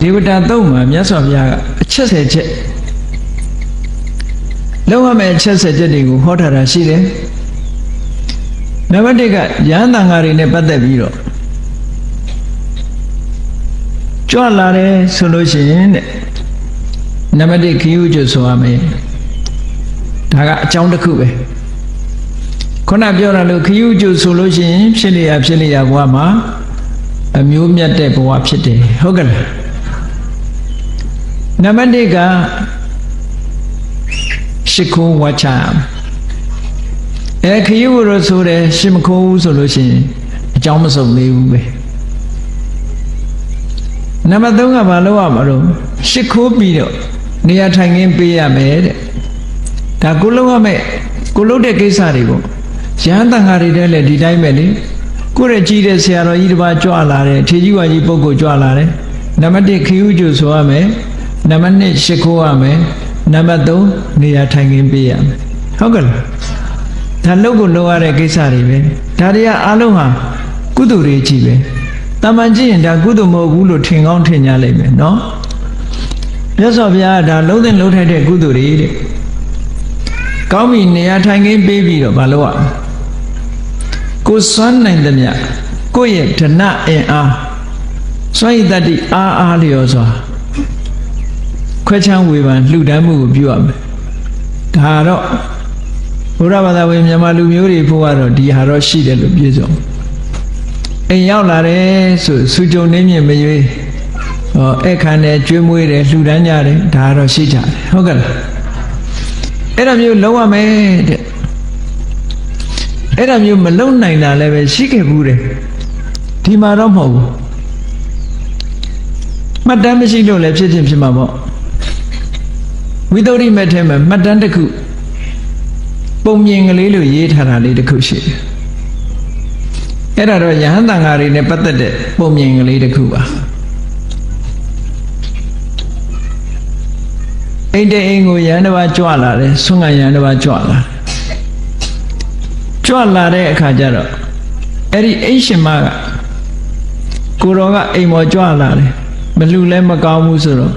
ဒေဝတာသုံးမှာမြတ်စွာဘုရားကအချက်ဆယ်ချက်လုံးဝမဲ့အချက်ဆယ်ချက်တွေကိုဟောထားတာရှိတယ်နံပါတ်1ကရဟန်းတန်ဃာတွေနဲ့ပတ်သက်ပြီးတော့ကြွလာတယ်ဆိုလို့ရှိရင်တဲ့နံပါတ်1ခီးဥကျွဆိုရမယ်ဒါကအကြောင်းတစ်ခုပဲခုနပြောရလို့ခီးဥကျွဆိုလို့ရှိရင်ဖြစ်လျာဖြစ်လျာဘဝမှာအမျိုးမြတ်တဲ့ဘဝဖြစ်တယ်ဟုတ်ကဲ့လား နံပါတ်1ကရှ िख ိုးဝါချအဲခရီးဝရဆိုတယ်ရှင်မခိုးဘူးဆိုလို့ရှိရင်အကြောင်းမစုံသေးဘူးပဲနံပါတ်3ကဘာလုပ်ရမှာတော့ရှ िख ိုးပြီးတော့နေရာထိုင်ခင်းပေးရမယ်တဲ့ဒါကိုလုံးရမယ်ကိုလုံးတဲ့ကိစ္စတွေပေါ့ရဟန်းတန်ဃာတွေတဲ့လည်းဒီတိုင်းပဲလေကိုယ့်ရဲ့ကြီးတဲ့ဆရာတော်ကြီးတစ်ပါးကြွလာတယ်ထေကြီးဝါကြီးပုဂ္ဂိုလ်ကြွလာတယ်နံပါတ်1ခရီးကျူဆိုရမယ် နံပါတ်2ရှ िख ိုးရမယ်နံပါတ်3နေရာထိုင်ခင်းပေးရမယ်ဟုတ်ကဲ့လားဒါလုပ်ကိုလုပ်ရတဲ့ကိစ္စတွေပဲဒါတွေကအားလုံးဟာကုသိုလ်တွေကြီးပဲတာမန်ကြည့်ရင်ဒါကုသိုလ်မဟုတ်ဘူးလို့ထင်ကောင်းထင်ကြလိမ့်မယ်နော်မြတ်စွာဘုရားကဒါလုံးတဲ့လုံးထိုက်တဲ့ကုသိုလ်တွေတဲ့ကောင်းပြီနေရာထိုင်ခင်းပေးပြီးတော့မလုပ်ရဘူးကိုယ်စွမ်းနိုင်သမျှကိုယ့်ရဲ့ဓနအင်အားစွမ်းရည်တတ္တိအားအားလျော်စွာ ခွဲချမ်းဝေဖန်လှူဒန်းမှုကိုပြုရမယ်ဒါတော့ဘုရားဘာသာဝင်မြန်မာလူမျိုးတွေဖို့ကတော့ဒီဟာတော့ရှိတယ်လို့ပြည့်စုံအိမ်ရောက်လာတယ်ဆိုစူကြုံနေမြင့်မရွေးဟောအဲ့ခံတယ်ကျွေးမွေးတယ်လှူဒန်းကြတယ်ဒါကတော့ရှိကြတယ်ဟုတ်ကဲ့လားအဲ့ဒါမျိုးလုံးဝမယ်တဲ့အဲ့ဒါမျိုးမလုံနိုင်တာလည်းပဲရှိခဲ့ဘူးတယ်ဒီမှာတော့မဟုတ်ဘူးမှတ်တမ်းမရှိလို့လည်းဖြစ်ချင်းဖြစ်မှာပေါ့ ဝိသုဒ္ဓိမဲ့ထဲမှာမှတ်တမ်းတစ်ခုပုံမြင်ကလေးလို့ရေးထားတာလေးတစ်ခုရှိတယ်အဲ့ဒါတော့ယဟန်တန်ဃာတွေနဲ့ပတ်သက်တဲ့ပုံမြင်ကလေးတစ်ခုပါအိမ်တဲ့အိမ်ကိုယဟန်တစ်ပါးကြွလာတယ်ဆွမ်းကယဟန်တစ်ပါးကြွလာတယ်ကြွလာတဲ့အခါကျတော့အဲ့ဒီအိမ်ရှင်မကကိုတော်ကအိမ်ပေါ်ကြွလာတယ်မလူလဲမကောင်းဘူးဆိုတော့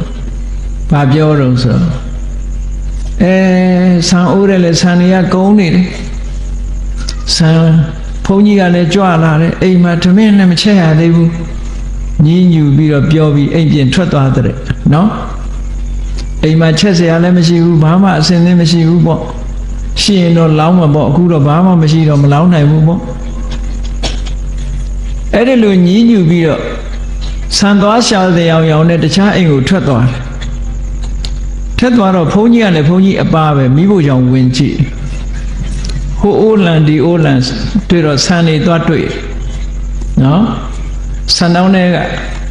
ဘာပြောတော့ဆိုတော့ အဲဆံအိုးတယ်လေဆံတွေကကုန်းနေတယ်ဆံဘုန်းကြီးကလည်းကြွလာတယ်အိမ်မှာဓမင်းနဲ့မချက်ရသေးဘူးညင်းညူပြီးတော့ပြောပြီးအိမ်ပြင်ထွက်သွားတဲ့နော်အိမ်မှာချက်စရာလည်းမရှိဘူးဘာမှအစင်သင်းမရှိဘူးပေါ့ရှိရင်တော့လောင်းမှာပေါ့အခုတော့ဘာမှမရှိတော့မလောင်းနိုင်ဘူးပေါ့အဲ့ဒီလိုညင်းညူပြီးတော့ဆံသွားရှာတဲ့အောင်ရောင်နဲ့တခြားအိမ်ကိုထွက်သွားတယ် ထက်သွားတော့ဘုန်းကြီးကလည်းဘုန်းကြီးအပါပဲမိဖို့ကြောင့်ဝင်ကြည့်ဟိုအိုးလန်ဒီအိုးလန်တွေ့တော့ဆန်နေသွားတွေ့နော်ဆန်တောင်းတွေက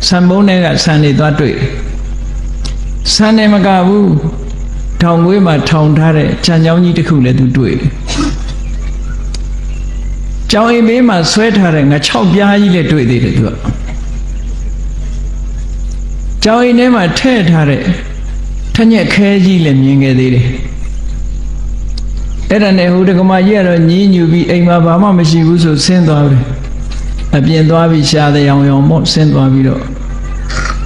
ဆန်ဘုံတွေကဆန်နေသွားတွေ့ဆန်နေမကဘူးထောင်ငွေးမှာထောင်ထားတဲ့ခြံချောင်းကြီးတစ်ခုလည်းသူတွေ့ကြောင်အိမ်ဘေးမှာဆွဲထားတဲ့ငါ6ပြားကြီးလည်းတွေ့သေးတယ်သူကကြောင်အိမ်ထဲမှာထည့်ထားတဲ့ ထညက်ခဲကြီးလည်းမြင်ခဲ့သေးတယ်အဲ့ဒါနဲ့ဟိုတက္ကမကြီးကတော့ညင်းညူပြီးအိမ်မှာဘာမှမရှိဘူးဆိုဆင်းသွားတယ်အပြင်သွားပြီးရှားတဲ့ရောင်ရောင်မို့ဆင်းသွားပြီးတော့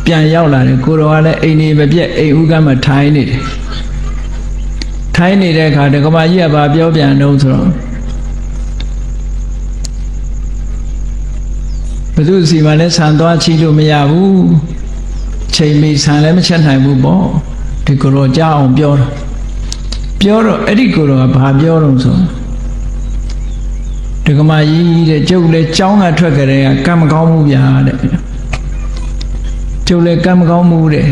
ပြန်ရောက်လာတယ်ကိုတော်ကလည်းအိမ်နေမပြက်အိမ်ဥကမ်းမှာထိုင်နေတယ်ထိုင်နေတဲ့အခါတက္ကမကြီးကဘာပြောပြန်တော့ဆိုတော့ဘသူစီမလည်းဆန်သွားချီလို့မရဘူးချိန်မီဆန်လည်းမချက်နိုင်ဘူးပေါ့ ဒီကိုတော့ကြားအောင်ပြောတော့ပြောတော့အဲ့ဒီကိုတော့ကဘာပြောတော့ဆိုဒကမာကြီးတဲ့ကျုပ်လည်းကြောင်းကထွက်ကြတဲ့ကကံမကောင်းမှုဗျာတဲ့ကျုပ်လည်းကံမကောင်းမှုတဲ့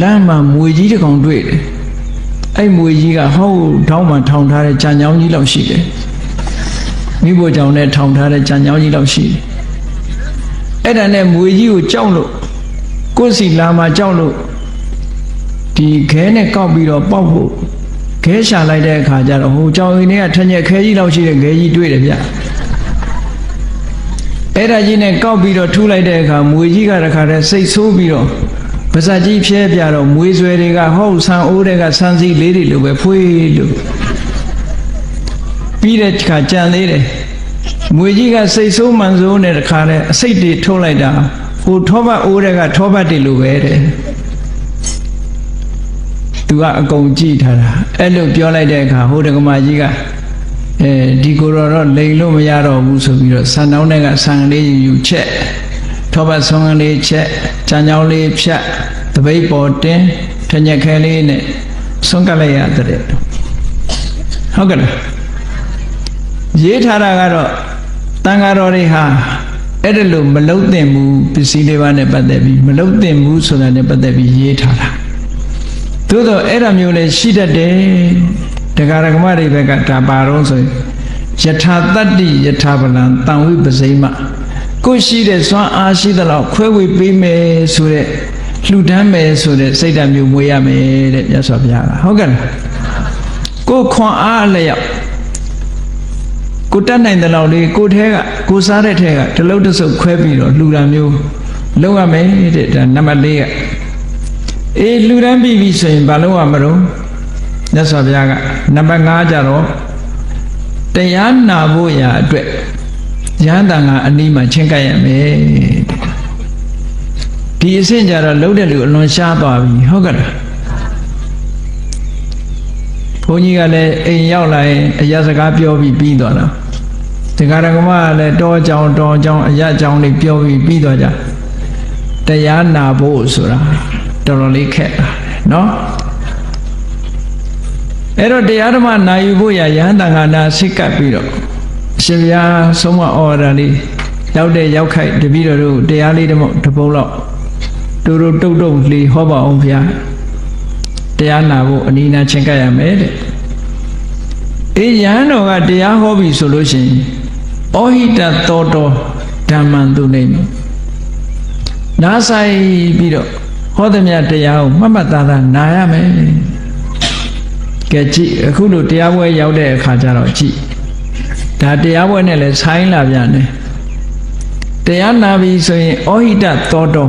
လမ်းမှာမွေကြီးတစ်ကောင်တွေ့တယ်အဲ့မွေကြီးကဟောထောင်းမှထောင်ထားတဲ့ကြံကြောင်းကြီးလောက်ရှိတယ်မိဖို့ကြောင့်နဲ့ထောင်ထားတဲ့ကြံကြောင်းကြီးလောက်ရှိတယ်အဲ့ဒါနဲ့မွေကြီးကိုကြောက်လို့ကိုယ်စီလာမှာကြောက်လို့ ဒီခဲနဲ့ကောက်ပြီးတော့ပေါက်ဖို့ခဲရှာလိုက်တဲ့အခါကျတော့ဟိုကြောင်ရင်တွေကထညက်ခဲကြီးလောက်ရှိတဲ့ခဲကြီးတွေ့တယ်ဗျအဲ့ဒါကြီးနဲ့ကောက်ပြီးတော့ထူးလိုက်တဲ့အခါမွေကြီးကတခါတည်းစိတ်ဆိုးပြီးတော့ပါဇက်ကြီးဖြဲပြတော့မွေဆွဲတွေကဟောက်ဆန်အိုးတွေကဆန်စီလေးတွေလိုပဲဖွေးလို့ပြီးတဲ့ခါကြံသေးတယ်မွေကြီးကစိတ်ဆိုးမှန်ဆိုးနဲ့တခါတည်းအစိတ်တွေထုတ်လိုက်တာဟကိုထောပတ်အိုးတဲ့ကထောပတ်တယ်လို့ပဲတဲ့ သူကအကုန်ကြည့်ထားတာအဲ့လိုပြောလိုက်တဲ့အခါဟိုတက္ကမကြီးကအဲဒီကိုတော့တော့လိန်လို့မရတော့ဘူးဆိုပြီးတော့ဆန်တောင်းတဲ့ကဆန်ကလေးယူယူချက်ထောပတ်ဆုံးကလေးချက်ကြံကြောင်းလေးဖြတ်တပိတ်ပေါ်တင်းထညက်ခဲလေးနဲ့ဆုံးကလိုက်ရတဲ့ဟုတ်ကဲ့လားရေးထားတာကတော့တန်ဃာတော်တွေဟာအဲ့ဒါလို့မလုံသင့်ဘူးပစ္စည်းလေးပါးနဲ့ပတ်သက်ပြီးမလုံသင့်ဘူးဆိုတာနဲ့ပတ်သက်ပြီးရေးထားတာ သို့တော့အဲ့ဒါမျိုးလည်းရှိတတ်တယ်တရားရကမတွေဘက်ကဒါပါတော့ဆိုရင်ယထာတတ္တိယထာပလံတံဝိပစိမကိုရှိတဲ့စွမ်းအားရှိသလောက်ခွဲဝေပေးမယ်ဆိုတဲ့လှူဒန်းမယ်ဆိုတဲ့စိတ်ဓာတ်မျိုးမွေးရမယ်တဲ့မြတ်စွာဘုရားကဟုတ်ကဲ့လားကိုခွန်အားအလျောက်ကိုတတ်နိုင်တဲ့လောက်လေးကိုထဲကကိုစားတဲ့ထဲကတလုံးတစ်စုပ်ခွဲပြီးတော့လှူတာမျိုးလုပ်ရမယ်တဲ့ဒါနံပါတ်၄က အေးလှူဒန်းပြီးပြီဆိုရင်ဘာလုပ်ရမလို့မြတ်စွာဘုရားကနံပါတ်5ကျတော့တရားနာဖို့ရာအတွက်ရဟန္တာကအနည်းမှချင်းကပ်ရမယ်ဒီအဆင့်ကြတော့လုံးတဲ့လူအလွန်ရှားသွားပြီဟုတ်ကဲ့လားဘုန်းကြီးကလည်းအိမ်ရောက်လာရင်အရာစကားပြောပြီးပြီးသွားတာတရားဓမ္မကလည်းတောကြောင်တောကြောင်အရာကြောင်တွေပြောပြီးပြီးသွားကြတရားနာဖို့ဆိုတာ တော်တော်လေးခက်တာเนาะအဲ့တော့တရားဓမ္မနာယူဖို့ရယဟန်တန်ခါနာစိတ်ကပ်ပြီးတော့အရှင်ဘုရားဆုံးမဩဝါဒလေးရောက်တဲ့ရောက်ခိုက်တပည့်တော်တို့တရားလေးတစ်ပုဒ်တစ်ပုဒ်လောက်တို့တို့တုတ်တုတ်လေးဟောပါအောင်ဘုရားတရားနာဖို့အနိနာချင်းကပ်ရမယ်တဲ့အေးယဟန်တော်ကတရားဟောပြီဆိုလို့ရှိရင်ဩဟိတသောတောဓမ္မံသူနေမိနားဆိုင်ပြီးတော့ ဟောသမျှတရားကိုမှတ်မှတ်သားသားနာရမယ်ကဲကြည့်အခုလိုတရားပွဲရောက်တဲ့အခါကျတော့ကြည့်ဒါတရားပွဲနဲ့လည်းဆိုင်းလာပြန်တယ်တရားနာပြီဆိုရင်ဩဟိတသောတော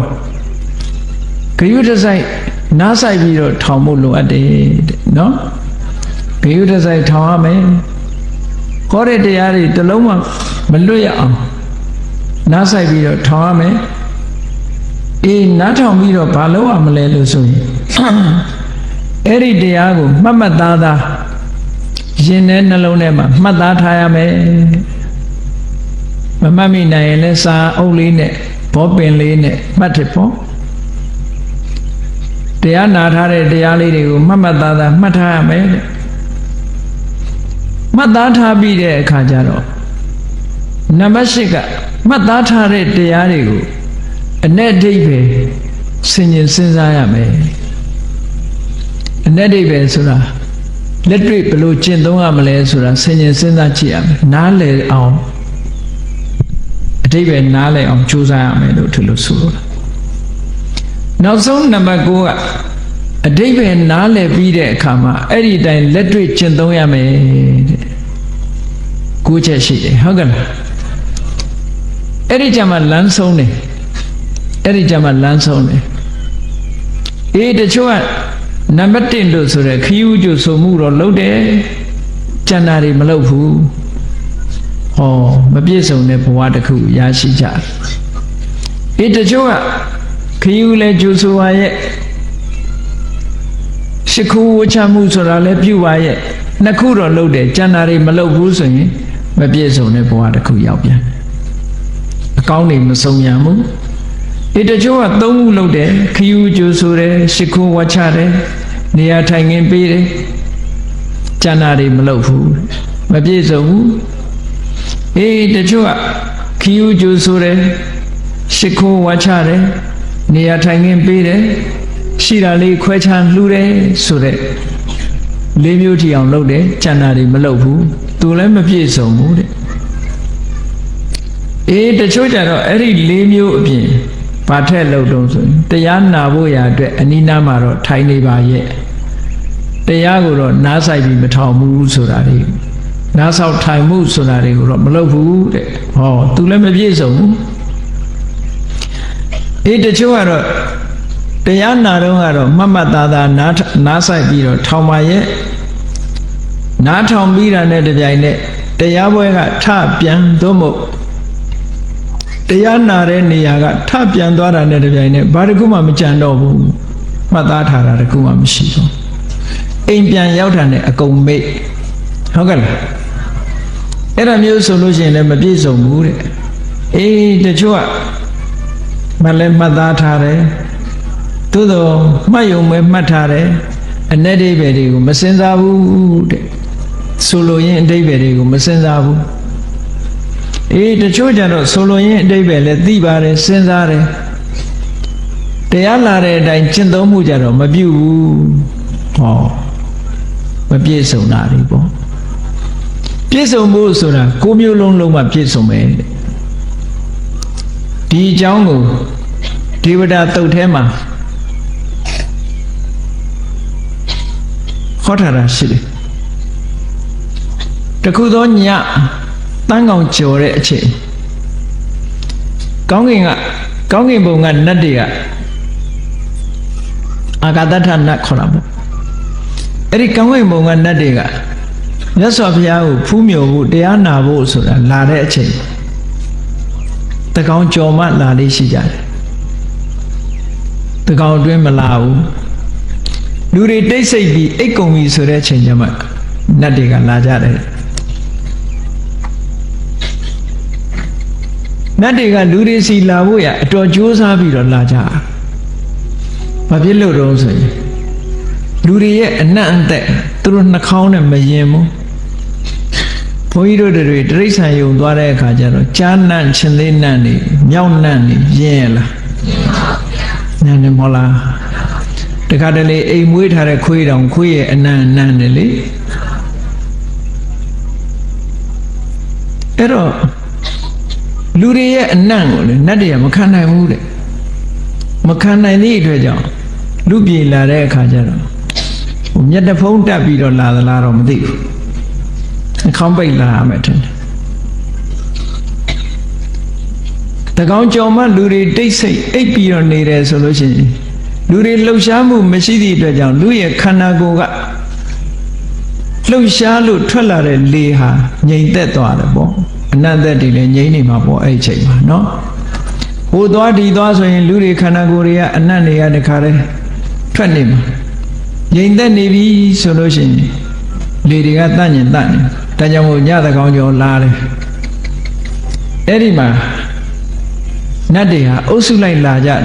ဂယုတဆိုင်နားဆိုင်ပြီးတော့ထောင်ဖို့လိုအပ်တယ်တဲ့နော်ဂယုတဆိုင်ထောင်ရမယ်ဟောတဲ့တရားတွေတစ်လုံးမှမလွတ်ရအောင်နားဆိုင်ပြီးတော့ထောင်ရမယ် အေးနားထောင်ပြီးတော့ဘာလုပ်ရမလဲလို့ဆိုရင်အဲ့ဒီတရားကိုမှတ်မှတ်သားသားရင်ထဲနှလုံးထဲမှာမှတ်သားထားရမယ်မမှတ်မိနိုင်ရင်လည်းစာအုပ်လေးနဲ့ဘောပင်လေးနဲ့မှတ်တယ်ပေါ့တရားနာထားတဲ့တရားလေးတွေကိုမှတ်မှတ်သားသားမှတ်ထားရမယ်တဲ့မှတ်သားထားပြီးတဲ့အခါကျတော့နံပါတ်၈ကမှတ်သားထားတဲ့တရားတွေကို အ내ဒိဋ္ဌိဆင်ញင်စဉ်းစားရမယ်အ내ဒိဋ္ဌိဆိုတာလက်တွေ့ဘယ်လိုကျင့်သုံးရမလဲဆိုတာဆင်ញင်စဉ်းစားကြည့်ရမယ်နားလည်အောင်အတိပ္ပယ်နားလည်အောင်ကြိုးစားရမယ်လို့ထလို့ဆိုလိုတာနောက်ဆုံးနံပါတ်9ကအတိပ္ပယ်နားလည်ပြီးတဲ့အခါမှာအဲ့ဒီတိုင်းလက်တွေ့ကျင့်သုံးရမယ်တဲ့ကိုးချက်ရှိတယ်ဟုတ်ကဲ့လားအဲ့ဒီကြမှာလမ်းဆုံးတယ် အဲ့ဒီကြမှာလမ်းဆုံးတယ်အေးတချို့ကနံပါတ်1လို့ဆိုရဲခီးဥကျဆိုမှုတော့လုပ်တယ်ကျန်တာတွေမလုပ်ဘူးဟောမပြည့်စုံတဲ့ဘဝတစ်ခုရရှိကြအေးတချို့ကခီးဥလဲကျူဆိုပါရဲ့ရှိခိုးဝချမှုဆိုတာလဲပြုပါရဲ့နှစ်ခုတော့လုပ်တယ်ကျန်တာတွေမလုပ်ဘူးဆိုရင်မပြည့်စုံတဲ့ဘဝတစ်ခုရောက်ပြန်အကောင်းတွေမစုံရဘူး ဒီတချို့ကသုံးခုလုပ်တယ်ခယူကျူဆိုတယ်ရှ िख ိုးဝါချတယ်နေရာထိုင်ခင်းပေးတယ်ကျန်တာတွေမလုပ်ဘူးမပြည့်စုံဘူးအေးတချို့ကခယူကျူဆိုတယ်ရှ िख ိုးဝါချတယ်နေရာထိုင်ခင်းပေးတယ်ရှိတာလေးခွဲခြားလှူတယ်ဆိုတဲ့လေးမျိုးထီအောင်လုပ်တယ်ကျန်တာတွေမလုပ်ဘူးသူလည်းမပြည့်စုံဘူးတဲ့အေးတချို့ကြတော့အဲ့ဒီလေးမျိုးအပြင် ဘာထက်လို့တုံးဆိုရင်တရားနာဖို့ရာအတွက်အနိနာမှာတော့ထိုင်နေပါရဲ့တရားကိုတော့နားဆိုင်ပြီးမထောင်ဘူးဆိုတာတွေနားဆောက်ထိုင်မှုဆိုတာတွေကိုတော့မလုပ်ဘူးတဲ့ဟောသူလည်းမပြည့်စုံဘူးအေးတချို့ကတော့တရားနာတော့ကတော့မတ်မတ်သားသားနားနားဆိုင်ပြီးတော့ထောင်ပါရဲ့နားထောင်ပြီးတာနဲ့တပြိုင်နက်တရားပွဲကထပြန်သို့မဟုတ် တရားနာတဲ့နေရာကထပြန်သွားတာနဲ့တပြိုင်နက်ဘာတစ်ခုမှမကြံတော့ဘူးမှတ်သားထားတာတစ်ခုမှမရှိဘူးအိမ်ပြန်ရောက်တာနဲ့အကုန်မေ့ဟုတ်ကဲ့လားအဲ့ဒါမျိုးဆိုလို့ရှိရင်လည်းမပြည့်စုံဘူးတဲ့အေးတချို့ကမလဲမှတ်သားထားတယ်သို့တော့မှတ်ယုံပဲမှတ်ထားတယ်အ내ဒိဗ္ဗေတွေကိုမစင်စားဘူးတဲ့ဆိုလိုရင်အဓိပ္ပာယ်တွေကိုမစင်စားဘူး အေးတချို့ကြတော့ဆိုလိုရင်အဓိပ္ပာယ်လည်းသိပါတယ်စဉ်းစားတယ်တရားလာတဲ့အတိုင်းကျင့်သုံးမှုကြတော့မပြုတ်ဘူးဟောမပြည့်စုံတာတွေပေါ့ပြည့်စုံမှုဆိုတာကိုမျိုးလုံးလုံးမှပြည့်စုံမယ်တဲ့ဒီအကြောင်းကိုဒေဝတာတုတ်ထဲမှာဟောထားတာရှိတယ်တခုသောည တန်းကောင်ကြော်တဲ့အချိန်ကောင်းကင်ကကောင်းကင်ဘုံကနတ်တွေကအာဂတထနတ်ခေါ်တာပေါ့အဲ့ဒီကောင်းကင်ဘုံကနတ်တွေကမြတ်စွာဘုရားကိုဖူးမြော်ဖို့တရားနာဖို့ဆိုတာလာတဲ့အချိန်တကောင်ကြော်မှလာလေးရှိကြတယ်တကောင်အတွင်းမလာဘူးလူတွေတိတ်ဆိတ်ပြီးအိတ်ကုံပြီဆိုတဲ့အချိန်ကျမှနတ်တွေကလာကြတယ် နတ်တွေကလူတွေစီလာဖို့ရအတော်ကြိုးစားပြီးတော့လာကြဘာဖြစ်လို့တော့ဆိုရင်လူတွေရဲ့အနံ့အသက်သူတို့နှာခေါင်းနဲ့မရင်ဘူးဘုန်းကြီးတို့တွေတရိษံယုံသွားတဲ့အခါကျတော့ကြားနံ့ချင်းသေးနံ့နေမြောက်နံ့နေရင်ရလားညနေမလားတခါတလေအိမ်မွေးထားတဲ့ခွေးတောင်ခွေးရဲ့အနံ့အနံ့နေလေအဲ့တော့ လူတွေရဲ့အနံ့ကိုလေနတ်တွေကမခံနိုင်ဘူးတဲ့မခံနိုင်သည့်အတွက်ကြောင့်လူပြေလာတဲ့အခါကျတော့ဟိုမျက်တဖုံးတက်ပြီးတော့လာသလားတော့မသိဘူးအခေါင်းပိတ်လာရမယ်ထင်တယ်တကောင်ကြော်မှလူတွေတိတ်ဆိတ်အိပ်ပြီးတော့နေတယ်ဆိုလို့ရှိရင်လူတွေလှုပ်ရှားမှုမရှိသည့်အတွက်ကြောင့်လူရဲ့ခန္ဓာကိုယ်ကလှုပ်ရှားလို့ထွက်လာတဲ့လေဟာငြိမ်သက်သွားတယ်ပေါ့ အနတ်သက်တွေလည်းငြိမ်နေမှာပေါ့အဲ့ဒီအချိန်မှာနော်ဟိုသွားဒီသွားဆိုရင်လူတွေခန္ဓာကိုယ်တွေကအနတ်တွေကတခါတည်းထွက်နေမှာငြိမ်သက်နေပြီဆိုလို့ရှိရင်လေတွေကတန့်ညင်တန့်နေဒါကြောင့်မို့ညသကောင်ကျော်လာတယ်အဲ့ဒီမှာနတ်တွေဟာအုပ်စုလိုက်လာကြတယ်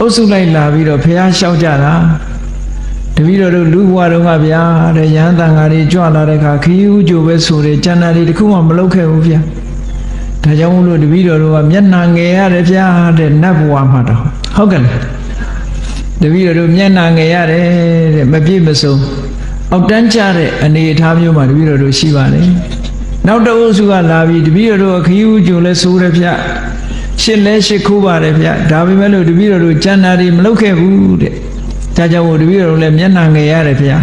အုပ်စုလိုက်လာပြီးတော့ဖះလျှောက်ကြတာ တပည့်တော်တို့လူဘဝတုန်းကဗျာတဲ့ရဟန်းတန်ဃာတွေကြွလာတဲ့အခါခရီးဥကြိုပဲဆိုတယ်ကျန်တာတွေတခုမှမလုပ်ခဲ့ဘူးဗျာဒါကြောင့်မို့လို့တပည့်တော်တို့ကမျက်နှာငယ်ရတယ်ဗျာတဲ့နတ်ဘဝမှာတော့ဟုတ်ကဲ့လားတပည့်တော်တို့မျက်နှာငယ်ရတယ်တဲ့မပြည့်မစုံအောက်တန်းကျတဲ့အနေအထားမျိုးမှာတပည့်တော်တို့ရှိပါတယ်နောက်တအုပ်စုကလာပြီးတပည့်တော်တို့ခရီးဥကြိုလဲဆိုးတယ်ဗျာရှစ်လဲရှစ်ခိုးပါတယ်ဗျာဒါပေမဲ့လို့တပည့်တော်တို့ကျန်တာတွေမလုပ်ခဲ့ဘူးတဲ့ ဒါကြောင့်မို့တပည့်တော်လည်းမျက်နှာငယ်ရတယ်ဗျာ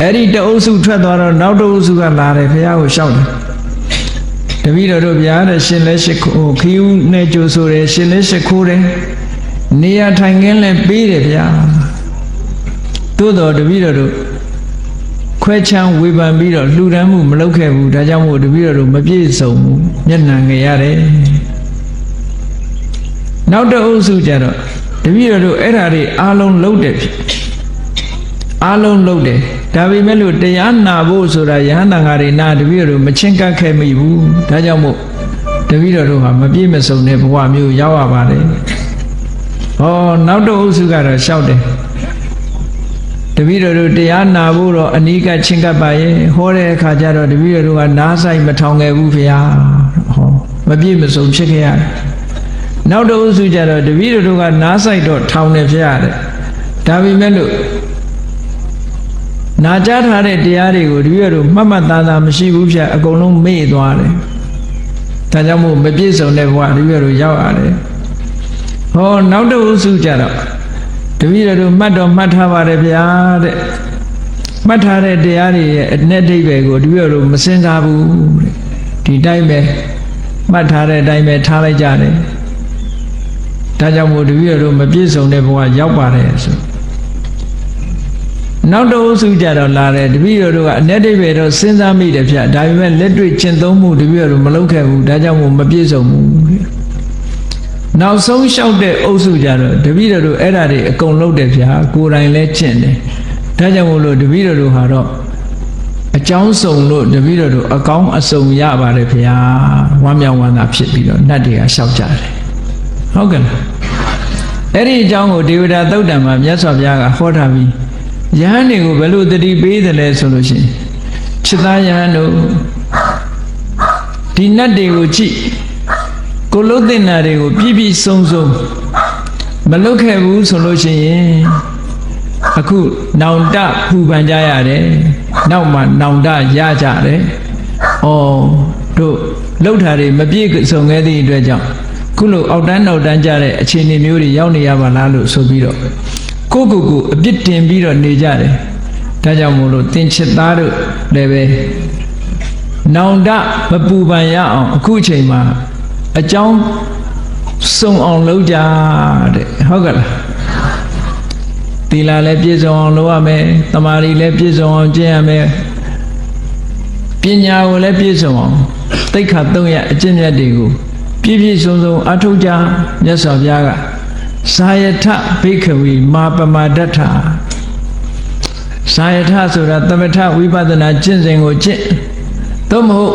အဲ့ဒီတအုပ်စုထွက်သွားတော့နောက်တအုပ်စုကလာတယ်ဘုရားကိုရှောက်တယ်တပည့်တော်တို့ဗျာတဲ့ရှင်လဲရှိခိုးခီးဦးနဲ့ကြိုဆိုတယ်ရှင်လဲရှိခိုးတယ်နေရာထိုင်ခင်းလဲပေးတယ်ဗျာသို့တော်တပည့်တော်တို့ခွဲချမ်းဝေဖန်ပြီးတော့လှူဒန်းမှုမလုပ်ခဲ့ဘူးဒါကြောင့်မို့တပည့်တော်တို့မပြည့်စုံဘူးမျက်နှာငယ်ရတယ်နောက်တအုပ်စုကြတော့ တပည့်တော်တို့အဲ့ဓာတွေအားလုံးလုံးတယ်အားလုံးလုံးတယ်ဒါပေမဲ့လို့တရားနာဖို့ဆိုတာယဟန်တန်ဃာတွေနာတပည့်တော်တို့မချင်းကပ်ခဲ့မိဘူးဒါကြောင့်မို့တပည့်တော်တို့ဟာမပြည့်မစုံတဲ့ဘဝမျိုးရောက်ရပါတယ်ဟောနောက်တအုပ်စုကတော့ရှောက်တယ်တပည့်တော်တို့တရားနာဖို့တော့အနိကချင်းကပ်ပါရဲ့ဟောတဲ့အခါကျတော့တပည့်တော်တို့ကနားဆိုင်မထောင်ခဲ့ဘူးဖေဟာဟောမပြည့်မစုံဖြစ်ခဲ့ရတယ် နောက်တအုပ်စုကြတော့တပည့်တို့ကနားဆိုင်တော့ထောင်နေဖြစ်ရတယ်ဒါပေမဲ့လို့နာကြားထားတဲ့တရားတွေကိုတပည့်တို့မှတ်မှတ်သားသားမရှိဘူးဖြစ်အကုန်လုံးမေ့သွားတယ်ဒါကြောင့်မို့မပြည့်စုံတဲ့ဘဝတပည့်တို့ရောက်ရတယ်ဟောနောက်တအုပ်စုကြတော့တပည့်တို့မှတ်တော့မှတ်ထားပါတယ်ဗျာတဲ့မှတ်ထားတဲ့တရားတွေရဲ့အ내ဒိဗ္ဗေကိုတပည့်တို့မစင်စားဘူးတဲ့ဒီတိုင်းပဲမှတ်ထားတဲ့အတိုင်းပဲထားလိုက်ကြတယ် ဒါကြောင့်မို့တပည့်တော်မပြည့်စုံတဲ့ဘဝရောက်ပါတယ်ဆိုနောက်တစ်အုပ်စုကြတော့လာတယ်တပည့်တော်တို့ကအ내ဒိဗ္ဗေတော့စဉ်းစားမိတယ်ဗျဒါပေမဲ့လက်တွေ့ကျင့်သုံးမှုတပည့်တော်တို့မလုပ်ခဲ့ဘူးဒါကြောင့်မို့မပြည့်စုံဘူးတဲ့နောက်ဆုံးလျှောက်တဲ့အုပ်စုကြတော့တပည့်တော်တို့အဲ့ဓာတွေအကုန်လုပ်တယ်ဗျကိုယ်တိုင်လဲကျင့်တယ်ဒါကြောင့်မို့လို့တပည့်တော်တို့ဟာတော့အကြောင်းစုံလို့တပည့်တော်တို့အကောင်းအစုံရပါတယ်ဗျာဝမ်းမြောက်ဝမ်းသာဖြစ်ပြီးတော့နတ်တွေကလျှောက်ကြတယ် ဟုတ်ကဲ့လားအဲ့ဒီအကြောင်းကိုဒေဝတာသုတ်တံမှာမြတ်စွာဘုရားကဟောထားပြီးယဟန်တွေကိုဘယ်လိုတတိပေးတယ်လဲဆိုလို့ရှိရင်ခြေသားယဟန်တို့ဒီနတ်တွေကိုကြည့်ကိုလုံးတင်နာတွေကိုပြည့်ပြည့်စုံစုံမလုတ်ခဲ့ဘူးဆိုလို့ရှိရင်အခုနောင်တပူပန်ကြရတယ်နောက်မှနောင်တရကြတယ်ဩတို့လှုပ်တာတွေမပြည့်စုံခဲ့သည့်အတွက်ကြောင့် ခုလိုအောက်တန်းနောက်တန်းကြတဲ့အခြေအနေမျိုးတွေရောက်နေရပါလားလို့ဆိုပြီးတော့ကိုယ့်ကိုယ်ကိုအပြစ်တင်ပြီးတော့နေကြတယ်ဒါကြောင့်မို့လို့တင်ချစ်သားတို့လည်းပဲနောင်တမပူပန်ရအောင်အခုအချိန်မှာအကြောင်းစုံအောင်လုပ်ကြတဲ့ဟုတ်ကဲ့လားသီလလည်းပြည့်စုံအောင်လုပ်ရမယ်တမာရီလည်းပြည့်စုံအောင်ကျင့်ရမယ်ပညာကိုလည်းပြည့်စုံအောင်တိတ်ခါသုံးရအကျင့်မြတ်တွေကို ပြည့်ပြည့်စုံစုံအထောက်ကြမြတ်စွာဘုရားကသာယထဘိက္ခဝီမာပမာဒဋ္ဌာသာယထဆိုတာသမထဝိပဿနာကျင့်စဉ်ကိုကျင့်သို့မဟုတ်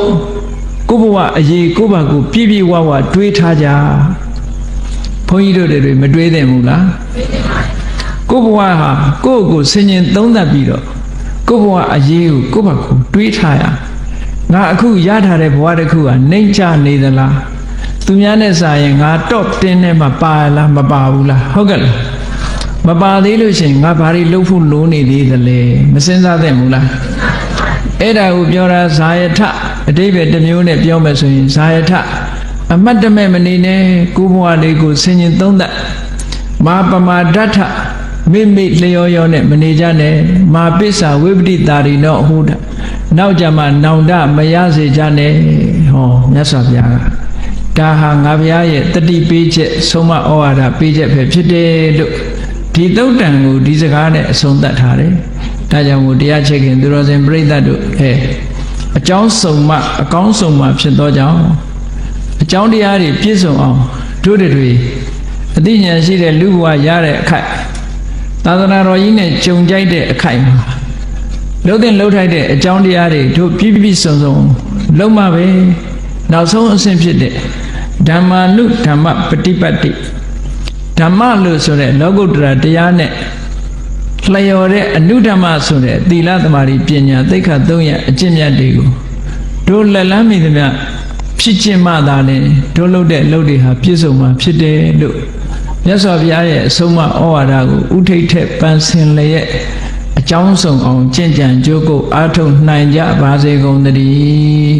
ကိုယ့်ဘဝအရေးကိုယ့်ဘာကိုပြည့်ပြည့်ဝဝတွေးထားကြဘုန်းကြီးတို့တွေမတွေးသင့်ဘူးလားကိုယ့်ဘဝဟာကိုယ့်ကိုဆင်ញင်သုံးသပ်ပြီးတော့ကိုယ့်ဘဝအရေးကိုကိုယ့်ဘာကိုတွေးထားရငါအခုရထားတဲ့ဘဝတစ်ခုဟာနှိမ့်ချနေသလား သူများနဲ့စာရင်ငါ top 10ထဲမှာပါလားမပါဘူးလားဟုတ်ကဲ့လားမပါသေးလို့ရှိရင်ငါဘာတွေလုပ်ဖို့လိုနေသေးသလဲမစင်စားသင့်ဘူးလားအဲ့ဒါကိုပြောတာဇာယထအတိပ္ပယ်တစ်မျိုးနဲ့ပြောမယ်ဆိုရင်ဇာယထအမတ်တမဲ့မနေနဲ့ကိုဘဝလေးကိုဆင်ញင်သုံးသပ်မာပမာဒဋ္ဌမိမိလျောရောနဲ့မနေကြနဲ့မာပစ္စာဝိပတိတာရီနောအဟုဒနောက်ကြမှာနောင်တမရစေကြနဲ့ဟောမြတ်စွာဘုရားက ဒါဟာငါဘုရားရဲ့တတိပေးချက်ဆုံးမဩဝါဒပေးချက်ပဲဖြစ်တယ်လို့ဒီသုတ်တံကိုဒီစကားနဲ့အဆုံးသတ်ထားတယ်ဒါကြောင့်မို့တရားချက်ခင်သူတော်စင်ပြိဿတ်တို့အဲအကြောင်းစုံမအကောင်းစုံမဖြစ်သောကြောင့်အကြောင်းတရားတွေပြည့်စုံအောင်တို့တွေအသိဉာဏ်ရှိတဲ့လူဘဝရတဲ့အခိုက်သာသနာတော်ကြီးနဲ့ကြုံကြိုက်တဲ့အခိုက်မှာလုံးတဲ့လှုပ်ထိုက်တဲ့အကြောင်းတရားတွေတို့ပြည့်ပြည့်စုံစုံလုံးမပဲနောက်ဆုံးအဆင့်ဖြစ်တဲ့ ဓမ္မာနုဓမ္မပฏิပတ်တိဓမ္မလို့ဆိုတဲ့လောကုတ္တရာတရားနဲ့လျော်တဲ့အနုဓမ္မဆိုတဲ့သီလသမာဓိပညာသိက္ခာသုံးရအကျင့်မြတ်တွေကိုတို့လက်လန်းမိသမျှဖြစ်ခြင်းမှသာလေတို့လုပ်တဲ့လုပ်တွေဟာပြည့်စုံမှဖြစ်တယ်လို့မြတ်စွာဘုရားရဲ့အဆုံးအမဩဝါဒကိုဥထိတ်ထက်ပန်းစင်လျက်အကြောင်းဆုံးအောင်ကြင်ကြံကြိုးကိုအားထုတ်နိုင်ကြပါစေကုန်သတည်း